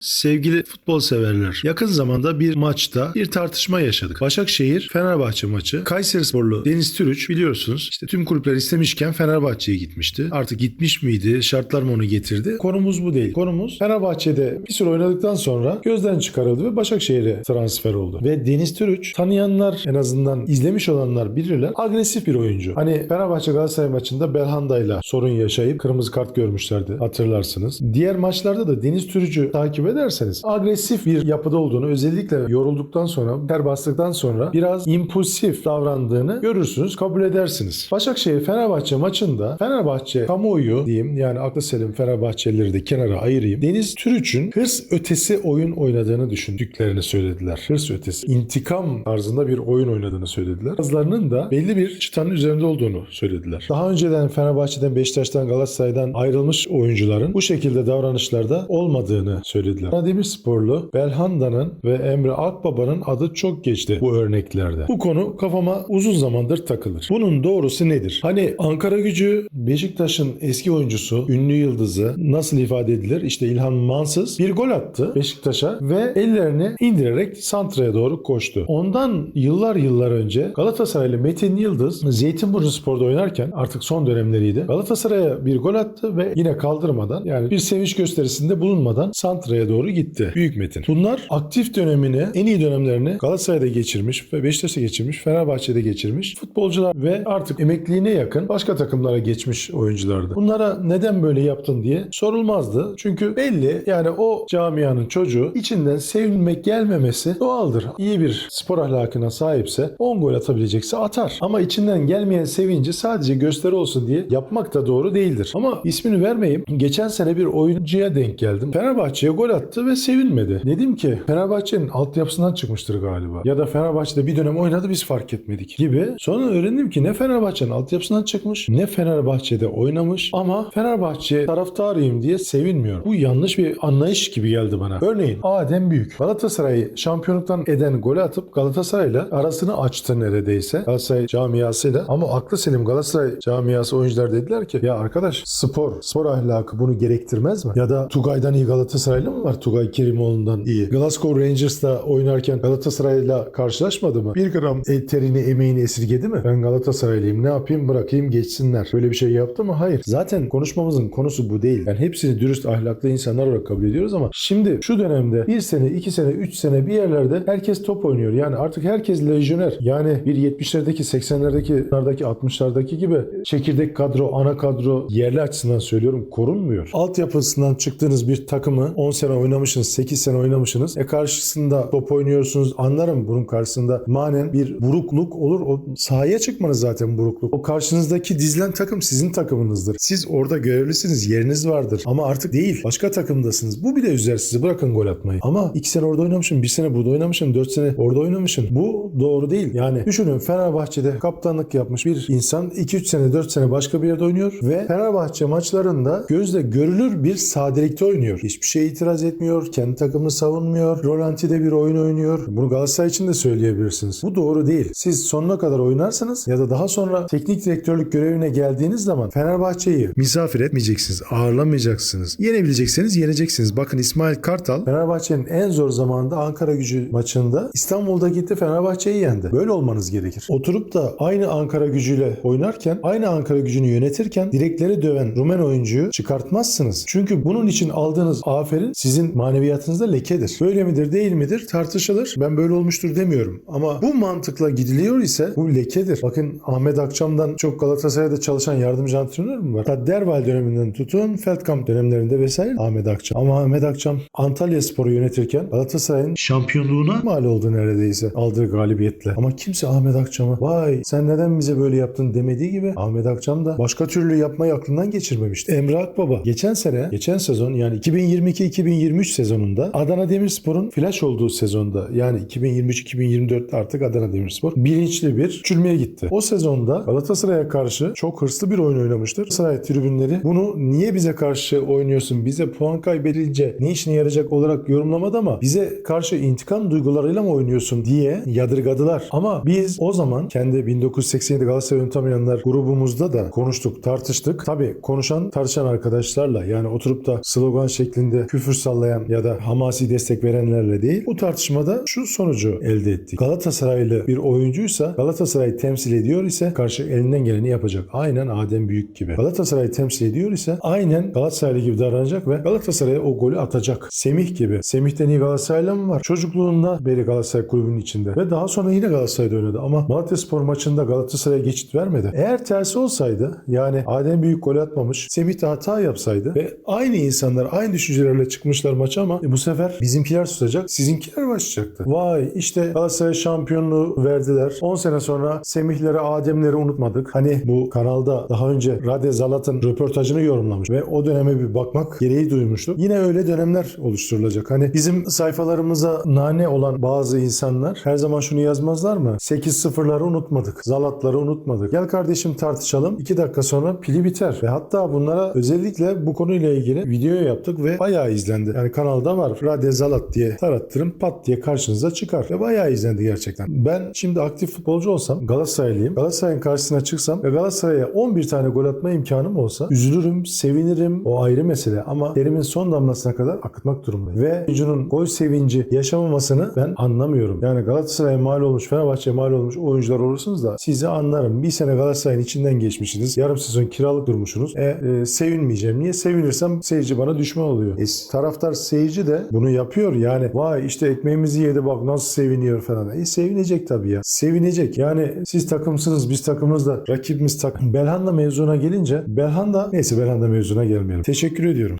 Sevgili futbol severler, yakın zamanda bir maçta bir tartışma yaşadık. Başakşehir Fenerbahçe maçı. Kayserisporlu Deniz Türüç biliyorsunuz işte tüm kulüpler istemişken Fenerbahçe'ye gitmişti. Artık gitmiş miydi? Şartlar mı onu getirdi? Konumuz bu değil. Konumuz Fenerbahçe'de bir süre oynadıktan sonra gözden çıkarıldı ve Başakşehir'e transfer oldu. Ve Deniz Türüç tanıyanlar en azından izlemiş olanlar bilirler agresif bir oyuncu. Hani Fenerbahçe Galatasaray maçında Belhanda'yla sorun yaşayıp kırmızı kart görmüşlerdi hatırlarsınız. Diğer maçlarda da Deniz Türüc'ü takip ederseniz agresif bir yapıda olduğunu özellikle yorulduktan sonra ter bastıktan sonra biraz impulsif davrandığını görürsünüz kabul edersiniz. Başakşehir Fenerbahçe maçında Fenerbahçe kamuoyu diyeyim yani aklı selim Fenerbahçelileri de kenara ayırayım. Deniz Türüç'ün hırs ötesi oyun oynadığını düşündüklerini söylediler. Hırs ötesi intikam tarzında bir oyun oynadığını söylediler. Bazılarının da belli bir çıtanın üzerinde olduğunu söylediler. Daha önceden Fenerbahçe'den, Beşiktaş'tan, Galatasaray'dan ayrılmış oyuncuların bu şekilde davranışlarda olmadığını söylediler. Adana Demirsporlu Belhanda'nın ve Emre Akbaba'nın adı çok geçti bu örneklerde. Bu konu kafama uzun zamandır takılır. Bunun doğrusu nedir? Hani Ankara gücü Beşiktaş'ın eski oyuncusu, ünlü yıldızı nasıl ifade edilir? İşte İlhan Mansız bir gol attı Beşiktaş'a ve ellerini indirerek santraya doğru koştu. Ondan yıllar yıllar önce Galatasaraylı Metin Yıldız Zeytinburnu Spor'da oynarken artık son dönemleriydi. Galatasaray'a bir gol attı ve yine kaldırmadan yani bir sevinç gösterisinde bulunmadan santraya doğru gitti. Büyük Metin. Bunlar aktif dönemini, en iyi dönemlerini Galatasaray'da geçirmiş ve Beşiktaş'ta geçirmiş, Fenerbahçe'de geçirmiş futbolcular ve artık emekliliğine yakın başka takımlara geçmiş oyunculardı. Bunlara neden böyle yaptın diye sorulmazdı. Çünkü belli yani o camianın çocuğu içinden sevilmek gelmemesi doğaldır. İyi bir spor ahlakına sahipse 10 gol atabilecekse atar. Ama içinden gelmeyen sevinci sadece gösteri olsun diye yapmak da doğru değildir. Ama ismini vermeyeyim. Geçen sene bir oyuncuya denk geldim. Fenerbahçe'ye gol attı ve sevinmedi. Dedim ki Fenerbahçe'nin altyapısından çıkmıştır galiba. Ya da Fenerbahçe'de bir dönem oynadı biz fark etmedik gibi. Sonra öğrendim ki ne Fenerbahçe'nin altyapısından çıkmış ne Fenerbahçe'de oynamış ama Fenerbahçe taraftarıyım diye sevinmiyor. Bu yanlış bir anlayış gibi geldi bana. Örneğin Adem Büyük Galatasaray'ı şampiyonluktan eden golü atıp Galatasaray'la arasını açtı neredeyse. Galatasaray camiasıyla ama aklı selim Galatasaray camiası oyuncular dediler ki ya arkadaş spor, spor ahlakı bunu gerektirmez mi? Ya da Tugay'dan iyi Galatasaraylı mı var? Tugay Kerimoğlu'ndan iyi. Glasgow Rangers'ta oynarken Galatasaray'la karşılaşmadı mı? Bir gram el terini, emeğini esirgedi mi? Ben Galatasaraylıyım ne yapayım bırakayım geçsinler. Böyle bir şey yaptı mı? Hayır. Zaten konuşmamızın konusu bu değil. Yani hepsini dürüst ahlaklı insanlar olarak kabul ediyoruz ama şimdi şu dönemde bir sene, iki sene, üç sene bir yerlerde herkes top oynuyor. Yani artık herkes lejyoner. Yani bir 70'lerdeki, 80'lerdeki, 60'lardaki gibi çekirdek kadro, ana kadro yerli açısından söylüyorum korunmuyor. Altyapısından çıktığınız bir takımı 10 sene oynamışsınız, 8 sene oynamışsınız. E karşısında top oynuyorsunuz. Anlarım bunun karşısında manen bir burukluk olur. O sahaya çıkmanız zaten burukluk. O karşınızdaki dizilen takım sizin takımınızdır. Siz orada görevlisiniz, yeriniz vardır. Ama artık değil. Başka takımdasınız. Bu bile üzer sizi. Bırakın gol atmayı. Ama 2 sene orada oynamışım, 1 sene burada oynamışım, 4 sene orada oynamışım. Bu doğru değil. Yani düşünün Fenerbahçe'de kaptanlık yapmış bir insan 2-3 sene 4 sene başka bir yerde oynuyor ve Fenerbahçe maçlarında gözle görülür bir sadelikte oynuyor. Hiçbir şeye itiraz. Kendi takımını savunmuyor. Rolantide bir oyun oynuyor. Bunu Galatasaray için de söyleyebilirsiniz. Bu doğru değil. Siz sonuna kadar oynarsanız ya da daha sonra teknik direktörlük görevine geldiğiniz zaman Fenerbahçe'yi misafir etmeyeceksiniz. Ağırlamayacaksınız. Yenebilecekseniz yeneceksiniz. Bakın İsmail Kartal Fenerbahçe'nin en zor zamanında Ankara gücü maçında İstanbul'da gitti Fenerbahçe'yi yendi. Böyle olmanız gerekir. Oturup da aynı Ankara gücüyle oynarken, aynı Ankara gücünü yönetirken direkleri döven Rumen oyuncuyu çıkartmazsınız. Çünkü bunun için aldığınız aferin sizin maneviyatınızda lekedir. Böyle midir değil midir tartışılır. Ben böyle olmuştur demiyorum. Ama bu mantıkla gidiliyor ise bu lekedir. Bakın Ahmet Akçam'dan çok Galatasaray'da çalışan yardımcı antrenör mü var? Hatta Derval döneminden tutun Feldkamp dönemlerinde vesaire Ahmet Akçam. Ama Ahmet Akçam Antalya Spor'u yönetirken Galatasaray'ın şampiyonluğuna mal oldu neredeyse aldığı galibiyetle. Ama kimse Ahmet Akçam'a vay sen neden bize böyle yaptın demediği gibi Ahmet Akçam da başka türlü yapmayı aklından geçirmemişti. Emre Akbaba geçen sene, geçen sezon yani 2022-2023 sezonunda Adana Demirspor'un flash olduğu sezonda yani 2023-2024'te artık Adana Demirspor bilinçli bir küçülmeye gitti. O sezonda Galatasaray'a karşı çok hırslı bir oyun oynamıştır. Galatasaray tribünleri bunu niye bize karşı oynuyorsun, bize puan kaybedince ne işine yarayacak olarak yorumlamadı ama bize karşı intikam duygularıyla mı oynuyorsun diye yadırgadılar. Ama biz o zaman kendi 1987 Galatasaray unutamayanlar grubumuzda da konuştuk, tartıştık. Tabii konuşan, tartışan arkadaşlarla yani oturup da slogan şeklinde küfür sallayan ya da hamasi destek verenlerle değil. Bu tartışmada şu sonucu elde ettik. Galatasaraylı bir oyuncuysa Galatasaray'ı temsil ediyor ise karşı elinden geleni yapacak. Aynen Adem Büyük gibi. Galatasaray'ı temsil ediyor ise aynen Galatasaraylı gibi davranacak ve Galatasaray'a o golü atacak. Semih gibi. Semih'ten iyi Galatasaraylı mı var? Çocukluğunda beri Galatasaray kulübünün içinde. Ve daha sonra yine Galatasaray'da oynadı. Ama Malatyaspor maçında Galatasaray'a geçit vermedi. Eğer tersi olsaydı yani Adem Büyük gol atmamış, Semih de hata yapsaydı ve aynı insanlar aynı düşüncelerle çıkmışlar maça ama e, bu sefer bizimkiler tutacak, sizinkiler başlayacaktı. Vay işte Galatasaray şampiyonluğu verdiler. 10 sene sonra Semihleri, Ademleri unutmadık. Hani bu kanalda daha önce Rade Zalat'ın röportajını yorumlamış ve o döneme bir bakmak gereği duymuştuk. Yine öyle dönemler oluşturulacak. Hani bizim sayfalarımıza nane olan bazı insanlar her zaman şunu yazmazlar mı? 8-0'ları unutmadık. Zalatları unutmadık. Gel kardeşim tartışalım. 2 dakika sonra pili biter. Ve hatta bunlara özellikle bu konuyla ilgili video yaptık ve bayağı izlendi. Yani kanalda var. Rade Zalat diye tarattırın pat diye karşınıza çıkar. Ve bayağı izlendi gerçekten. Ben şimdi aktif futbolcu olsam Galatasaraylıyım. Galatasaray'ın karşısına çıksam ve Galatasaray'a 11 tane gol atma imkanım olsa üzülürüm, sevinirim. O ayrı mesele ama terimin son damlasına kadar akıtmak durumundayım. Ve oyuncunun gol sevinci yaşamamasını ben anlamıyorum. Yani Galatasaray'a mal olmuş, Fenerbahçe'ye mal olmuş oyuncular olursunuz da sizi anlarım. Bir sene Galatasaray'ın içinden geçmişsiniz. Yarım sezon kiralık durmuşsunuz. E, e, sevinmeyeceğim. Niye sevinirsem seyirci bana düşman oluyor. E, taraftar seyirci de bunu yapıyor. Yani vay işte ekmeğimizi yedi bak nasıl seviniyor falan. E sevinecek tabii ya. Sevinecek. Yani siz takımsınız biz takımız da rakibimiz takım. Belhanda mevzuna gelince Belhanda neyse Belhanda mevzuna gelmeyelim. Teşekkür ediyorum.